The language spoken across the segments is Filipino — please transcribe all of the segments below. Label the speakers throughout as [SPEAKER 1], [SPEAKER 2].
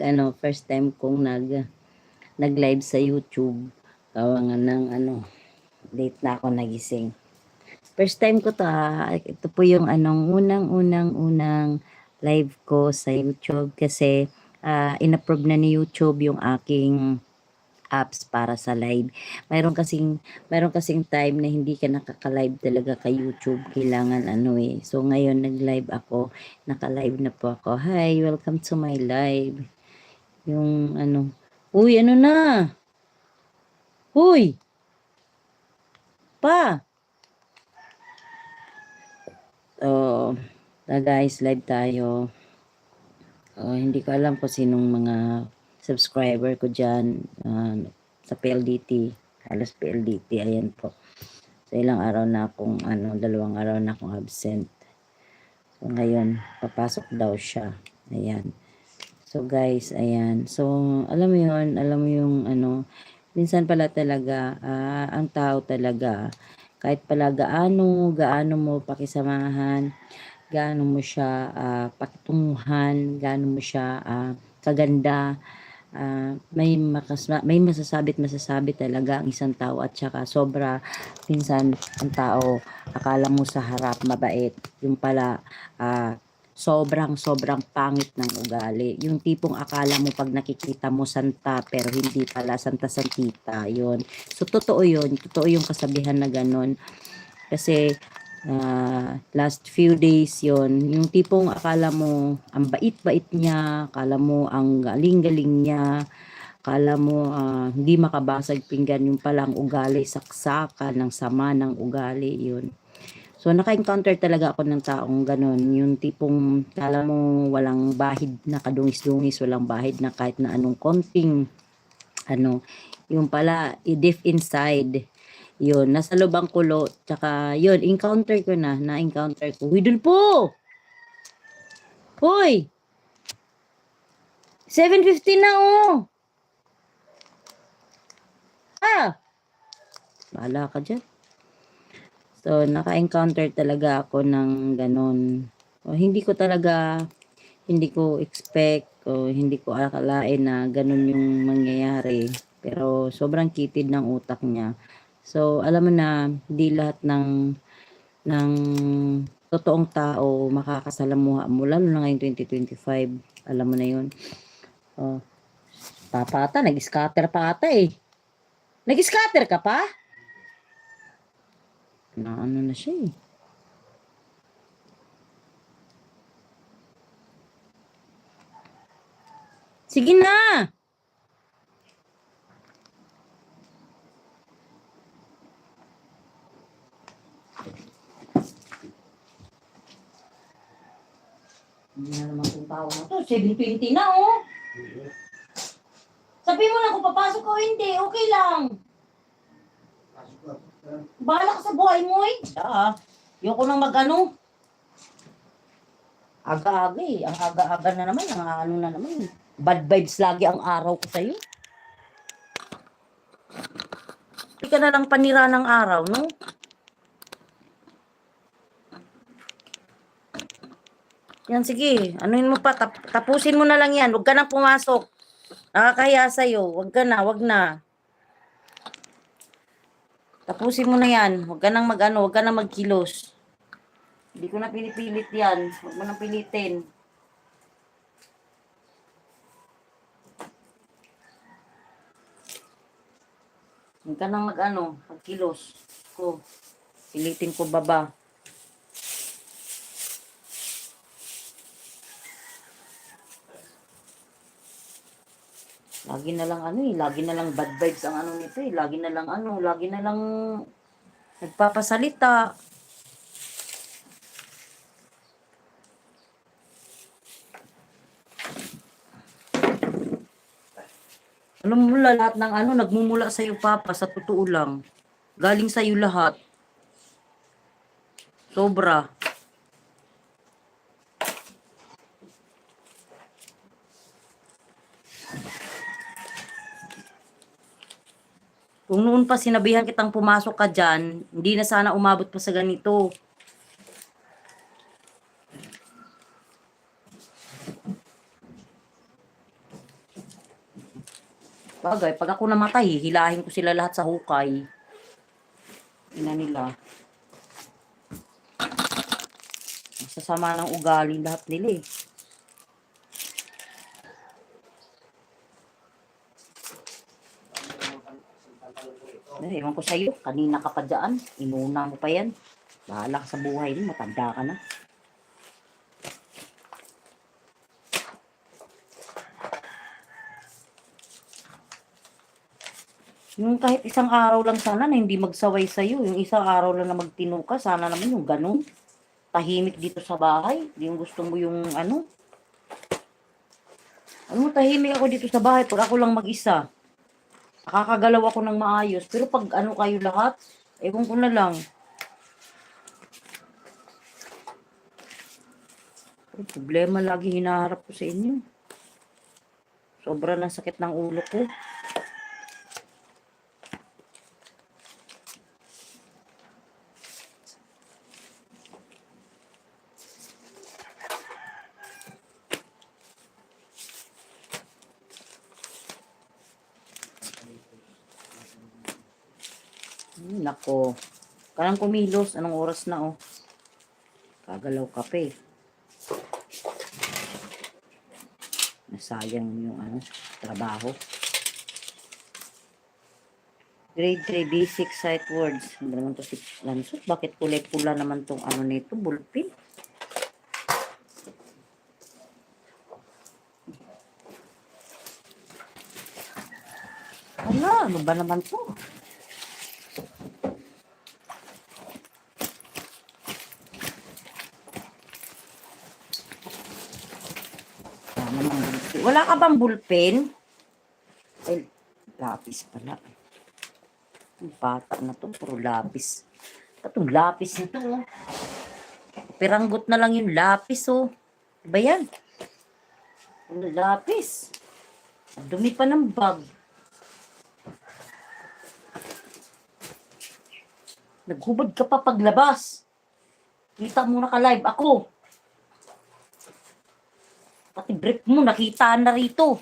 [SPEAKER 1] ano, first time kong nag nag-live sa YouTube. Kawangan ng ano, late na ako nagising. First time ko to ha. Ito po yung anong unang-unang-unang live ko sa YouTube kasi ah, inapprove na ni YouTube yung aking apps para sa live. Mayroon kasing mayroon kasing time na hindi ka nakaka-live talaga kay YouTube. Kailangan ano eh. So ngayon nag-live ako. Naka-live na po ako. Hi, welcome to my live. Yung ano. Uy, ano na? Uy! Pa! Oh, uh, guys, live tayo. Oh, hindi ko alam kung sinong mga subscriber ko dyan uh, sa PLDT. Halos PLDT, ayan po. So, ilang araw na akong, ano, dalawang araw na akong absent. So, ngayon, papasok daw siya. Ayan. So, guys, ayan. So, alam mo yun, alam mo yung, ano, minsan pala talaga, uh, ang tao talaga, kahit pala gaano, gaano mo pakisamahan, gaano mo siya uh, pakitunguhan, gaano mo siya uh, kaganda, uh, may makas may masasabi at masasabi talaga ang isang tao at saka sobra minsan ang tao akala mo sa harap mabait yung pala uh, sobrang sobrang pangit ng ugali. Yung tipong akala mo pag nakikita mo santa pero hindi pala santa santita yon so totoo yon totoo yung kasabihan na ganon kasi uh, last few days yon yung tipong akala mo ang bait-bait niya akala mo ang galing-galing niya akala mo uh, hindi makabasag pinggan yung palang ugali saksakan ng sama ng ugali yun So, naka-encounter talaga ako ng taong ganun. Yung tipong, kala mo walang bahid na kadungis-dungis, walang bahid na kahit na anong konting, ano, yung pala, i-deep inside. Yun, nasa lubang kulo. Tsaka, yun, encounter ko na, na-encounter ko. Dun po! Hoy! 7.50 na, oh! Ah! Bahala ka dyan. So, naka-encounter talaga ako ng ganun. O, hindi ko talaga, hindi ko expect o hindi ko akalain na ganun yung mangyayari. Pero sobrang kitid ng utak niya. So, alam mo na, hindi lahat ng ng totoong tao makakasalamuha mo, lalo na ngayong 2025. Alam mo na yun. Oh, papata, nag-scatter pa ata eh. Nag-scatter ka pa? Na ano na siya eh. Sige na! Hindi na naman kung tao na to. 7.20 na oh. Sabi mo na kung papasok o hindi, okay lang. Bahala ka sa buhay mo eh. Ah, yung ko nang mag-ano. Aga-aga eh. Ang aga-aga na naman. Ang ano na naman. Bad vibes lagi ang araw ko sa'yo. Hindi ka na lang panira ng araw, no? Yan, sige. Anuin mo pa. Tap tapusin mo na lang yan. Huwag ka nang pumasok. Nakakahiya sa'yo. Huwag ka na. Huwag na. Tapusin mo na yan. Huwag ka nang mag-ano, huwag ka nang magkilos. Hindi ko na pinipilit yan. Huwag mo nang pilitin. Huwag ka nang mag-ano, magkilos. Ko. Pilitin ko baba. Lagi na lang ano eh, lagi na lang bad vibes ang ano nito eh. Lagi na lang ano, lagi na lang nagpapasalita. Alam mo lahat ng ano, nagmumula sa iyo papa, sa totoo lang. Galing sa iyo lahat. Sobra. Kung noon pa sinabihan kitang pumasok ka dyan, hindi na sana umabot pa sa ganito. Bagay, pag ako namatay, hilahin ko sila lahat sa hukay. Ina nila. Sasama ng ugali lahat nila eh. Ewan ko sa'yo, kanina ka pa dyan, inuna mo pa yan. Bahala ka sa buhay mo, matanda ka na. Yung kahit isang araw lang sana na hindi magsaway sa'yo, yung isang araw lang na magtino sana naman yung ganun. Tahimik dito sa bahay, yung gusto mo yung ano. Ano, tahimik ako dito sa bahay pag ako lang mag-isa. Nakakagalaw ako ng maayos. Pero pag ano kayo lahat, ewan ko na lang. Pero problema lagi hinaharap ko sa inyo. Sobra na sakit ng ulo ko. Nako. Kanang kumilos. Anong oras na oh? Kagalaw ka pa. Nasayang yung ano, trabaho. Grade 3 basic sight words. Ano naman to si Lansot? Bakit kulay pula naman tong ano nito? Bulpin? Ala, ano ba naman to? Wala namang bulpin. Wala ka bang bulpen? Ay, lapis pala. Ang bata na to, puro lapis. Itong lapis na to, oh. Piranggot na lang yung lapis, oh. Ano Ba yan? Ano lapis? Dumi pa ng bag. Naghubad ka pa paglabas. Kita mo naka-live ako. Pati brief mo, nakita na rito.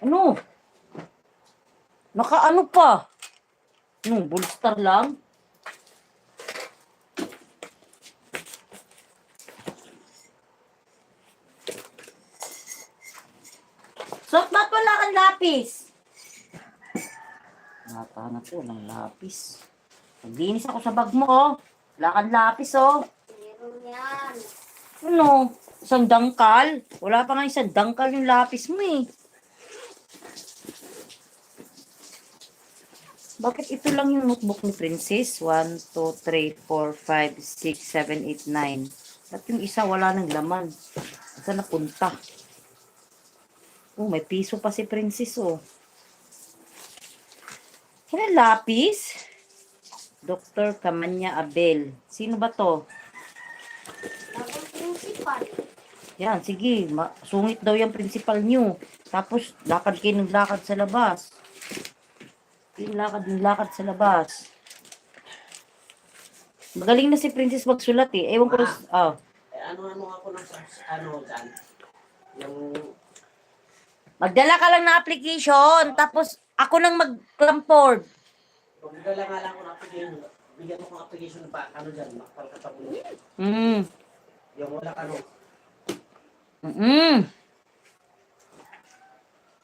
[SPEAKER 1] Ano? Naka-ano pa? Ano, bolster lang? So, ba't wala kang lapis? Nata na to ng lapis. Naglinis ako sa bag mo, oh. Wala kang lapis, oh.
[SPEAKER 2] Meron yan.
[SPEAKER 1] Ano? Isang dangkal? Wala pa nga isang dangkal yung lapis mo, eh. Bakit ito lang yung notebook ni Princess? 1, 2, 3, 4, 5, 6, 7, 8, 9. Ba't yung isa wala ng laman? Saan napunta? Oh, may piso pa si Princess, oh. Kailan lapis? Dr. Kamanya Abel. Sino ba to?
[SPEAKER 2] Tapos principal.
[SPEAKER 1] Yan, sige. Ma- sungit daw yung principal nyo. Tapos, lakad kayo ng lakad sa labas. Yung lakad ng lakad sa labas. Magaling na si Princess magsulat eh. Ewan ko, oh.
[SPEAKER 3] Eh, ano ano ako ng ano dyan? Yung
[SPEAKER 1] Magdala ka lang ng application, tapos ako nang mag-clampord.
[SPEAKER 3] magdala nga lang ako ng application. Bigyan mo kong application pa, ano dyan, makapalkatapon.
[SPEAKER 1] Mm.
[SPEAKER 3] Yung wala ano.
[SPEAKER 1] Mm.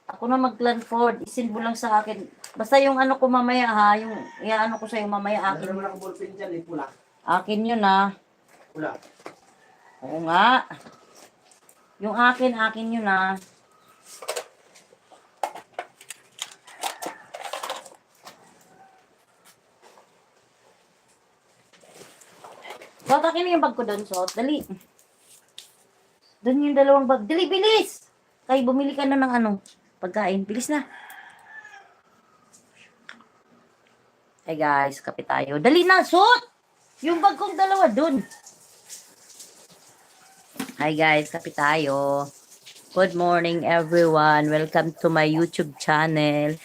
[SPEAKER 1] Ako na mag-clampord. Isin mo lang sa akin. Basta yung ano ko mamaya ha, yung iaano ko sa'yo mamaya
[SPEAKER 3] Akin
[SPEAKER 1] akin.
[SPEAKER 3] naman ako ballpen dyan, eh, pula.
[SPEAKER 1] Akin yun ha.
[SPEAKER 3] Pula.
[SPEAKER 1] Oo nga. Yung akin, akin yun ah. Sot, akin na yung bag ko doon, Sot. Dali. Doon yung dalawang bag. Dali, bilis! Kay, bumili ka na ng ano, pagkain. Bilis na. Hey guys, kape tayo. Dali na, Sot! Yung bag kong dalawa doon. Hi guys, kape tayo. Good morning everyone. Welcome to my YouTube channel.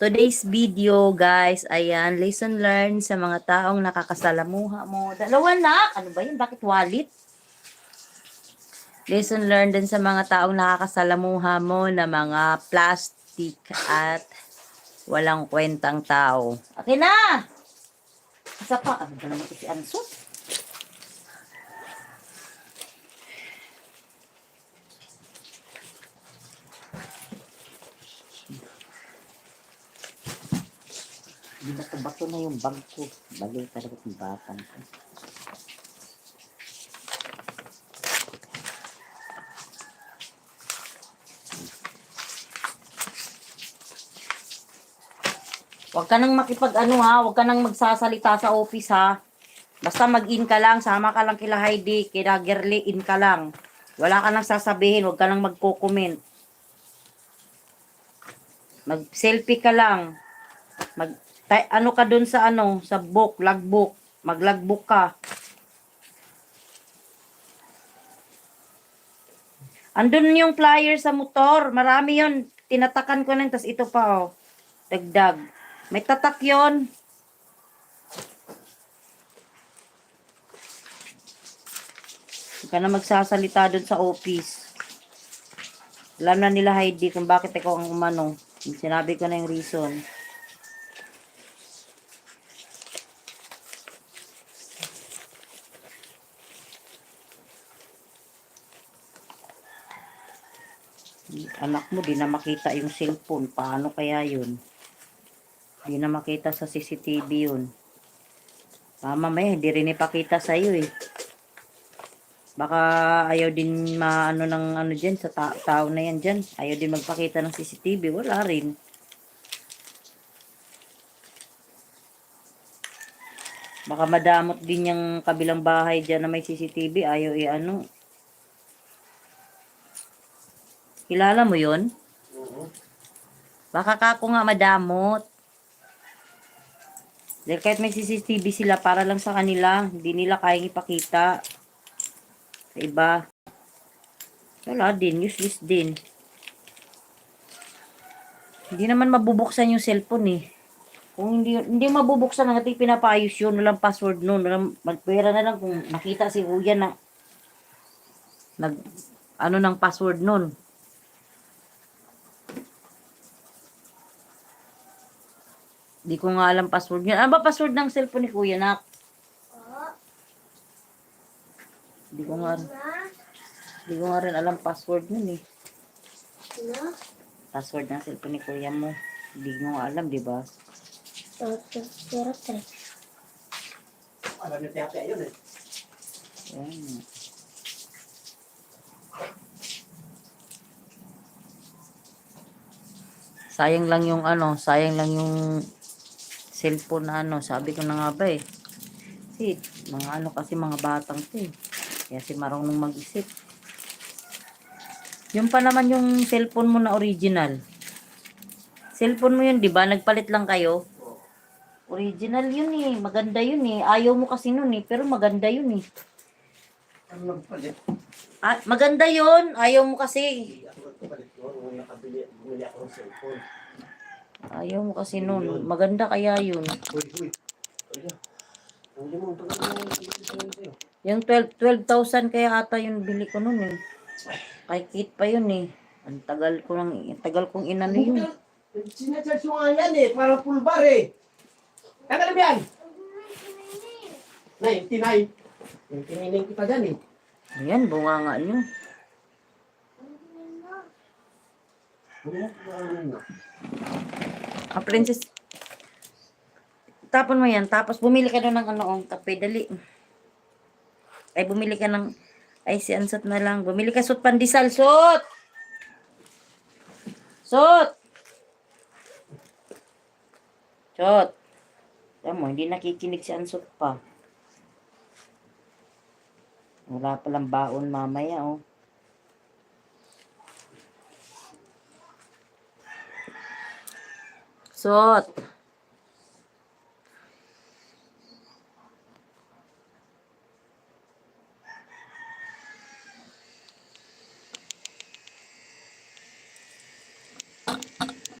[SPEAKER 1] Today's video, guys, ayan, lesson learned sa mga taong nakakasalamuha mo. Dalawa na! Ano ba yun? Bakit wallet? Lesson learned din sa mga taong nakakasalamuha mo na mga plastic at walang kwentang tao. Akin na! Isa pa. Ano ba naman ito bato-bato na yung bag ko. Baliw talaga yung batang ko. Huwag ka nang makipag ano ha, huwag ka nang magsasalita sa office ha. Basta mag-in ka lang, sama ka lang kila Heidi, kila Gerly, in ka lang. Wala ka nang sasabihin, huwag ka nang magko-comment. Mag-selfie ka lang. Mag tay, ano ka dun sa ano, sa book, logbook. Mag-logbook ka. Andun yung flyer sa motor. Marami yon Tinatakan ko na, tas ito pa oh. Dagdag. May tatak yon. Hindi ka na magsasalita doon sa office. Alam na nila Heidi kung bakit ikaw ang umano. Sinabi ko na yung reason. Anak mo, di na makita yung cellphone. Paano kaya yun? Di na makita sa CCTV yun. Ah, mamaya, hindi rin ipakita sa iyo eh. Baka ayaw din maano ng ano dyan sa ta- tao na yan dyan. Ayaw din magpakita ng CCTV. Wala rin. Baka madamot din yung kabilang bahay dyan na may CCTV. Ayaw i-ano. Kilala mo yon?
[SPEAKER 3] Oo.
[SPEAKER 1] Baka kako nga madamot. Dahil kahit may CCTV sila para lang sa kanila, hindi nila kayang ipakita sa iba. Wala din, useless din. Hindi naman mabubuksan yung cellphone eh. Kung hindi hindi mabubuksan ng ating pinapayos yun, walang password nun, walang magpera na lang kung nakita si Kuya na nag ano ng password nun. Di ko nga alam password niya. Ano ba password ng cellphone ni Kuya nak?
[SPEAKER 2] Oh,
[SPEAKER 1] Di ko nga di ko nga rin alam password nun eh.
[SPEAKER 2] Na.
[SPEAKER 1] Password ng cellphone ni Kuya mo. Hindi mo nga alam, di ba?
[SPEAKER 2] Tres.
[SPEAKER 3] Alam niyo tiyate yun eh.
[SPEAKER 1] Ayan. Sayang lang yung ano, sayang lang yung cellphone na ano, sabi ko na nga ba eh. Kasi, mga ano kasi mga batang to eh. Kaya si marunong mag-isip. Yung pa naman yung cellphone mo na original. Cellphone mo yun, di ba? Nagpalit lang kayo. Original yun eh. Maganda yun eh. Ayaw mo kasi nun eh. Pero maganda yun eh.
[SPEAKER 3] Ano nagpalit?
[SPEAKER 1] Ah, maganda yun. Ayaw mo kasi.
[SPEAKER 3] Hindi ako nagpalit noon. Nung nakabili, bumili ako ng cellphone.
[SPEAKER 1] Ayaw mo kasi nun. Maganda kaya yun. Yung 12 12,000 kaya ata yung bili ko nun eh. Kay Kit pa yun eh. Ang tagal ko lang, ang tagal kong inano yun.
[SPEAKER 3] Sinacharge mo nga yan eh. Para full bar eh. Tagal mo yan. Nay, tinay. Yung tinining kita dyan eh.
[SPEAKER 1] Ayan, bunga nga nyo.
[SPEAKER 3] Ano mo? Ano mo?
[SPEAKER 1] Ah, princess. Tapon mo yan. Tapos bumili ka doon ng ano, oh, kape. Dali. Ay, bumili ka ng... Ay, si Ansot na lang. Bumili ka sut pandesal. Sut! Sut! Sut! Alam mo, hindi nakikinig si Ansot pa. Wala palang baon mamaya, oh. Sot!